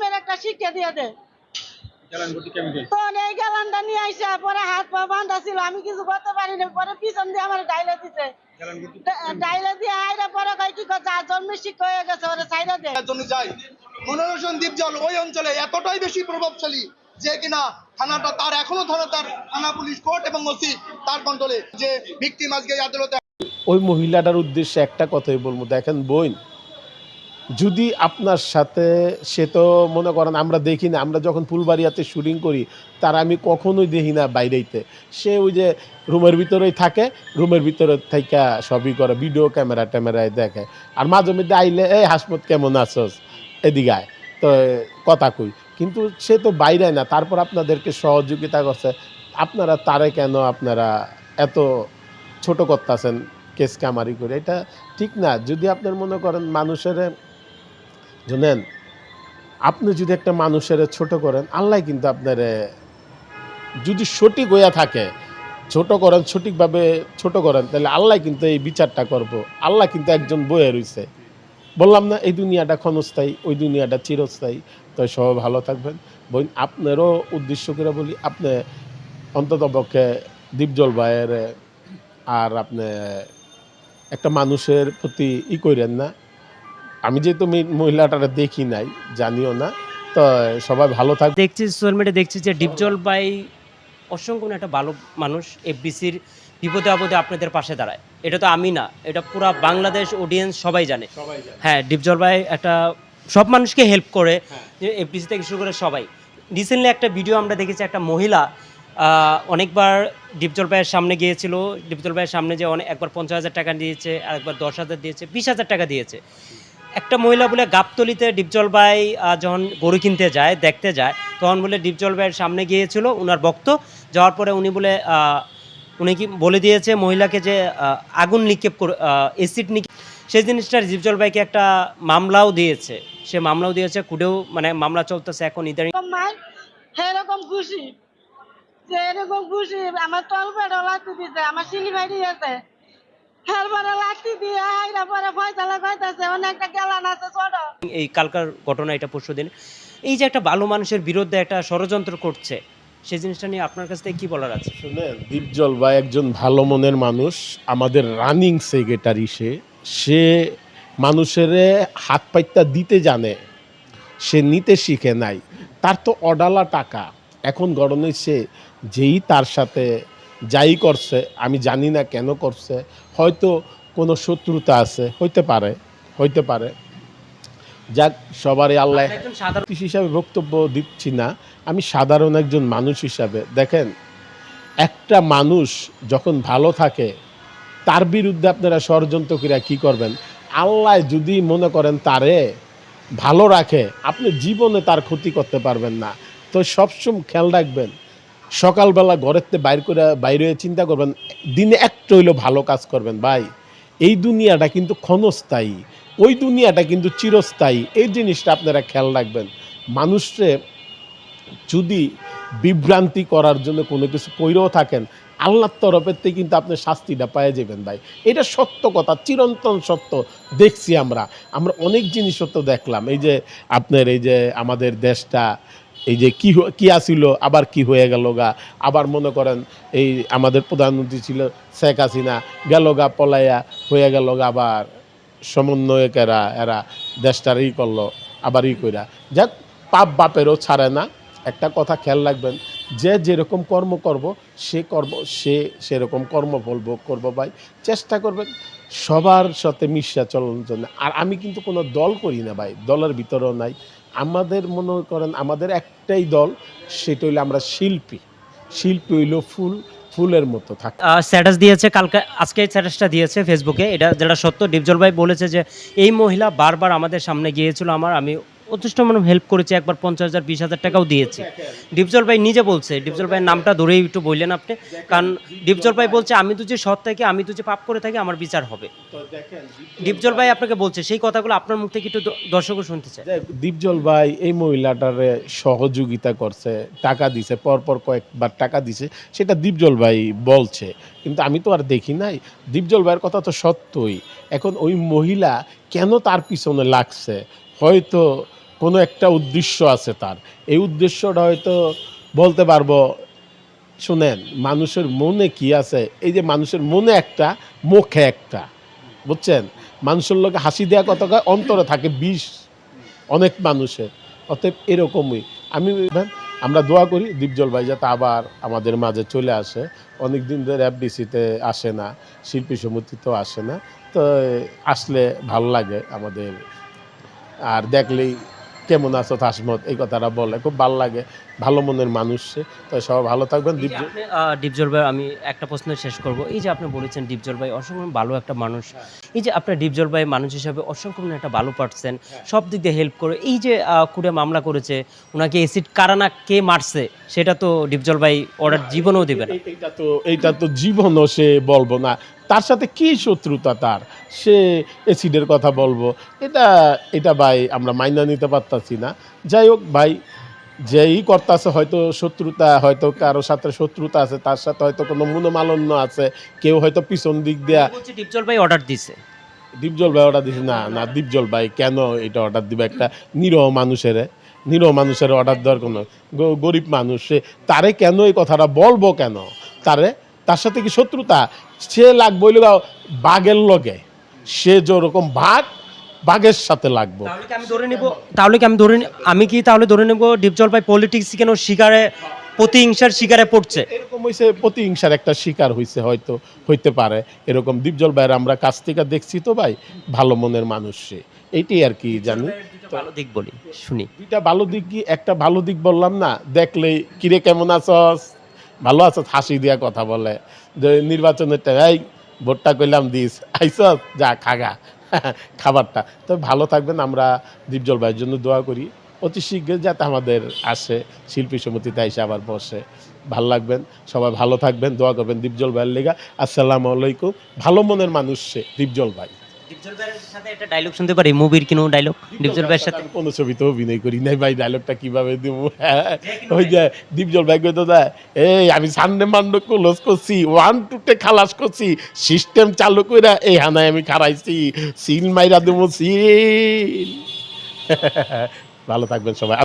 জন্মের একটা শিক্ষা দিয়ে দে। জ্বালানি ভর্তি কেমিক্যাল তো এই গ্যালানটা নিয়ে আইসা পরে হাত পা বান্ধা ছিল আমি কিছু করতে পারি না পরে পিছন দিয়ে আমার ডাইলে দিছে। ডাইলে দিয়ে আইরা পরে কয় কি কথা জন্মের শিক্ষা হয়ে গেছে ওরে সাইডা দে। জন্য যাই। মনোরঞ্জন দ্বীপজল ওই অঞ্চলে এতটাই বেশি প্রভাবশালী যে কিনা থানাটা তার এখনও থানা তার থানা পুলিশ কোর্ট এবং ওসি তার কন্ট্রোলে যে ভিকটিম আজকে আদালতে ওই মহিলাটার উদ্দেশ্যে একটা কথাই বলব। দেখেন বোন যদি আপনার সাথে, সে তো মনে করেন আমরা দেখি না, আমরা যখন ফুলবাড়িয়াতে শুটিং করি, তার আমি কখনোই দেখি না বাইরেইতে। সে ওই যে রুমের ভিতরেই থাকে, রুমের ভিতরে থাইকা সবই করে ভিডিও ক্যামেরা ট্যামেরায় দেখে। আর মাঝে মধ্যে আইলে, এই হাসমত কেমন আছোস? এদিকে আয়। তো কথা কই। কিন্তু সে তো বাইরে না, তারপর আপনাদেরকে সহযোগিতা করছে। আপনারা তারে কেন আপনারা এত ছোট করতেছেন কেস কামারি করে? এটা ঠিক না। যদি আপনার মনে করেন মানুষের জানেন আপনি যদি একটা মানুষের ছোট করেন, আল্লাহ কিন্তু আপনার যদি সঠিক হইয়া থাকে, ছোট করেন, সঠিকভাবে ছোট করেন, তাহলে আল্লাহ কিন্তু এই বিচারটা করব। আল্লাহ কিন্তু একজন বয়ে রইছে। বললাম না, এই দুনিয়াটা ক্ষণস্থায়ী, ওই দুনিয়াটা চিরস্থায়ী। তাই সবাই ভালো থাকবেন। বোন, আপনারও উদ্দেশ্য করে বলি, আপনি অন্তত পক্ষে দীপজল ভাইয়ের আর আপনি একটা মানুষের প্রতি ই করেন না। আমি যেহেতু মি- মহিলাটারে দেখি নাই জানিও না তো সবাই ভালো থাকবে দেখছি সোশ্যাল মিডিয়া দেখছি যে ডিপজল ভাই অসংখ্য একটা ভালো মানুষ এফবিসির বিপদে আপদে আপনাদের পাশে দাঁড়ায়। এটা তো আমি না এটা পুরো বাংলাদেশ অডিয়েন্স সবাই জানে। হ্যাঁ ডিপজল ভাই একটা সব মানুষকে হেল্প করে যে এফবিসি থেকে শুরু করে সবাই। রিসেন্টলি একটা ভিডিও আমরা দেখেছি একটা মহিলা অনেকবার ডিপজল ভাইয়ের সামনে গিয়েছিল ডিপজল ভাইয়ের সামনে যে অনেক একবার পঞ্চাশ হাজার টাকা দিয়েছে আর একবার দশ হাজার দিয়েছে বিশ হাজার টাকা দিয়েছে। একটা মহিলা বলে গাবতলিতে ডিপজল ভাই যখন গরু কিনতে যায়, দেখতে যায়, তখন বলে ডিপজল ভাইয়ের সামনে গিয়েছিল উনার ভক্ত। যাওয়ার পরে উনি বলে উনি কি বলে দিয়েছে মহিলাকে যে আগুন নিক্ষেপ এসিড নিক্ষেপ সেই জিনিসটা ডিপজল ভাইকে একটা মামলাও দিয়েছে। সে মামলাও দিয়েছে কুড়েও মানে মামলা চলতেছে এখন ইদানিং। এরকম খুশি। এরকম খুশি, আমার লাঠি দিছে, আমার সিলি ভাই আছে। এই কালকার ঘটনা এটা পরশু দিন। এই যে একটা ভালো মানুষের বিরুদ্ধে একটা ষড়যন্ত্র করছে সেই জিনিসটা নিয়ে আপনার কাছ থেকে কি বলার আছে? শুনেন দীপজল ভাই একজন ভালো মনের মানুষ আমাদের রানিং সেক্রেটারি সে। সে মানুষের হাত পাইতা দিতে জানে সে নিতে শিখে নাই। তার তো অডালা টাকা। এখন গরমে সে যেই তার সাথে যাই করছে আমি জানি না কেন করছে হয়তো কোনো শত্রুতা আছে হইতে পারে হইতে পারে। যাক সবারই আল্লাহ সাধারণ হিসাবে বক্তব্য দিচ্ছি না আমি সাধারণ একজন মানুষ হিসাবে। দেখেন একটা মানুষ যখন ভালো থাকে তার বিরুদ্ধে আপনারা ষড়যন্ত্রকীরা কি করবেন? আল্লাহ যদি মনে করেন তারে ভালো রাখে আপনি জীবনে তার ক্ষতি করতে পারবেন না। তো সবসময় খেয়াল রাখবেন সকালবেলা থেকে বাইর করে বাইরে চিন্তা করবেন, দিনে একটা হইলেও ভালো কাজ করবেন ভাই। এই দুনিয়াটা কিন্তু ক্ষণস্থায়ী, ওই দুনিয়াটা কিন্তু চিরস্থায়ী। এই জিনিসটা আপনারা খেয়াল রাখবেন। মানুষকে যদি বিভ্রান্তি করার জন্য কোনো কিছু কইরেও থাকেন, আল্লাহর তরফের থেকে কিন্তু আপনি শাস্তিটা পেয়ে যাবেন ভাই। এটা সত্য কথা, চিরন্তন সত্য। দেখছি আমরা আমরা অনেক জিনিসও তো দেখলাম। এই যে আপনার, এই যে আমাদের দেশটা এই যে কি কি আসিল, আবার কি হয়ে গেল গা? আবার মনে করেন এই আমাদের প্রধানমন্ত্রী ছিল শেখ হাসিনা, গেল গা পলাইয়া হয়ে গেল গা আবার সমন্বয়কেরা, এরা দেশটার ই করল, আবার ই কইরা। যাক, পাপ বাপেরও ছাড়ে না। একটা কথা খেয়াল রাখবেন, যে যেরকম কর্ম করব, সে কর্ম, সে সেরকম কর্মফল ভোগ করব ভাই। চেষ্টা করবেন সবার সাথে মিশা চলার জন্য। আর আমি কিন্তু কোনো দল করি না ভাই, দলের ভিতরেও নাই। আমাদের মনে করেন, আমাদের একটাই দল, সেটা হইল আমরা শিল্পী। শিল্পী হইল ফুল, ফুলের মতো থাকে। স্ট্যাটাস দিয়েছে, কালকে, আজকে স্ট্যাটাসটা দিয়েছে ফেসবুকে এটা যেটা সত্য, ডিপজল ভাই বলেছে যে, এই মহিলা বারবার আমাদের সামনে গিয়েছিল আমার, আমি যথেষ্ট মানে হেল্প করেছি একবার পঞ্চাশ হাজার বিশ হাজার টাকাও দিয়েছি। ডিপজল ভাই নিজে বলছে ডিপজল ভাইয়ের নামটা ধরেই একটু বললেন আপনি। কারণ ডিপজল ভাই বলছে আমি তো যে সৎ থাকি আমি তো যে পাপ করে থাকি আমার বিচার হবে। ডিপজল ভাই আপনাকে বলছে সেই কথাগুলো আপনার মুখ থেকে একটু দর্শকও শুনতে চাই দেখ, দীপজল ভাই এই মহিলাটারে সহযোগিতা করছে টাকা দিছে পরপর কয়েকবার টাকা দিছে সেটা দীপজল ভাই বলছে। কিন্তু আমি তো আর দেখি নাই দীপজল ভাইয়ের কথা তো সত্যই। এখন ওই মহিলা কেন তার পিছনে লাগছে? হয়তো কোনো একটা উদ্দেশ্য আছে তার। এই উদ্দেশ্যটা হয়তো বলতে পারব, শুনেন, মানুষের মনে কি আছে? এই যে মানুষের মনে একটা, মুখে একটা, বুঝছেন? মানুষের লোকে হাসি দেওয়া কত অন্তরে থাকে বিষ, অনেক মানুষের। অতএব এরকমই। আমি আমরা দোয়া করি, দীপজল ভাই যাতে আবার আমাদের মাঝে চলে আসে। অনেক দিন ধরে এফডিসিতে আসে না, শিল্পী সমিতিতেও আসে না। তো, আসলে ভালো লাগে আমাদের। আর দেখলেই কেমন আছো তাসমত এই কথাটা বলে খুব ভালো লাগে। ভালো মনের মানুষ সে। তো সবাই ভালো থাকবেন। দীপজল ডিপজল ভাই আমি একটা প্রশ্ন শেষ করব। এই যে আপনি বলেছেন ডিপজল ভাই অসংখ্য ভালো একটা মানুষ। এই যে আপনার ডিপজল ভাই মানুষ হিসাবে অসংখ্য একটা ভালো পারছেন সব দিক দিয়ে হেল্প করে। এই যে কুড়ে মামলা করেছে ওনাকে এসিড কারানা কে মারছে সেটা তো ডিপজল ভাই অর্ডার জীবনেও দিবে না। এই- এইটা তো এইটা তো জীবনও সে বলব না। তার সাথে কি শত্রুতা তার? সে অ্যাসিডের কথা বলব। এটা এটা ভাই আমরা মাইনা নিতে পারতাছি না। যাই হোক ভাই যেই করতেছে হয়তো শত্রুতা হয়তো কারোর সাথে শত্রুতা আছে তার সাথে হয়তো কোনো মনোমালন্য আছে কেউ হয়তো পিছন দিক দিয়া ডিপজল ভাই অর্ডার দিছে। দীপজল ভাই অর্ডার দিছে? না না দীপজল ভাই কেন এটা অর্ডার দিবে একটা নিরহ মানুষের? নিরহ মানুষের অর্ডার দেওয়ার কোনো গরিব মানুষ সে তারে কেন এই কথাটা বলব কেন? তারে তার সাথে কি শত্রুতা? সে লাগবো বাঘের লগে। সে যেরকম বাঘ বাঘের সাথে লাগবো। তাহলে কি আমি ধরে নেব তাহলে কি আমি ধরে আমি কি তাহলে ধরে নেব ডিপজল ভাই পলিটিক্স কেন শিকারে প্রতিহিংসার শিকারে পড়ছে? এরকম হয়েছে প্রতিহিংসার একটা শিকার হয়েছে হয়তো হইতে পারে। এরকম দীপজল ভাইয়ের আমরা কাছ থেকে দেখছি তো ভাই ভালো মনের মানুষ সে। এইটাই আর কি জানি। ভালো দিক বলি শুনি। দুইটা ভালো দিক কি একটা ভালো দিক বললাম না দেখলেই কিরে কেমন আছস? ভালো আছস হাসি দিয়া কথা বলে। যে নির্বাচনের এই ভোটটা কইলাম দিস আইসস যা খাগা খাবারটা। তো ভালো থাকবেন, আমরা দীপজল ভাইয়ের জন্য দোয়া করি। অতি শীঘ্র যাতে আমাদের আসে, শিল্পী সমিতিতে এসে আবার বসে। ভালো লাগবেন, সবাই ভালো থাকবেন, দোয়া করবেন দীপজল ভাইয়ের লেগা। আসসালামু আলাইকুম, ভালো মনের মানুষ সে দীপজল ভাই ডিপজল ভাইয়ের সাথে একটা ডায়লগ শুনতে পারি মুভির কোনো ডায়লগ ডিপজল ভাইয়ের সাথে কোনো ছবিতে অভিনয় করি নাই ভাই ডায়লগটা কীভাবে দিব? ওই যে দীপজল ভাই কইতো দা এই আমি সানডে মান্ড ক্লোজ করছি ওয়ান টুতে খালাস করছি সিস্টেম চালু কইরা এই হানায় আমি খারাইছি সিল মাইরা দেবো সিল ভালো থাকবেন সবাই।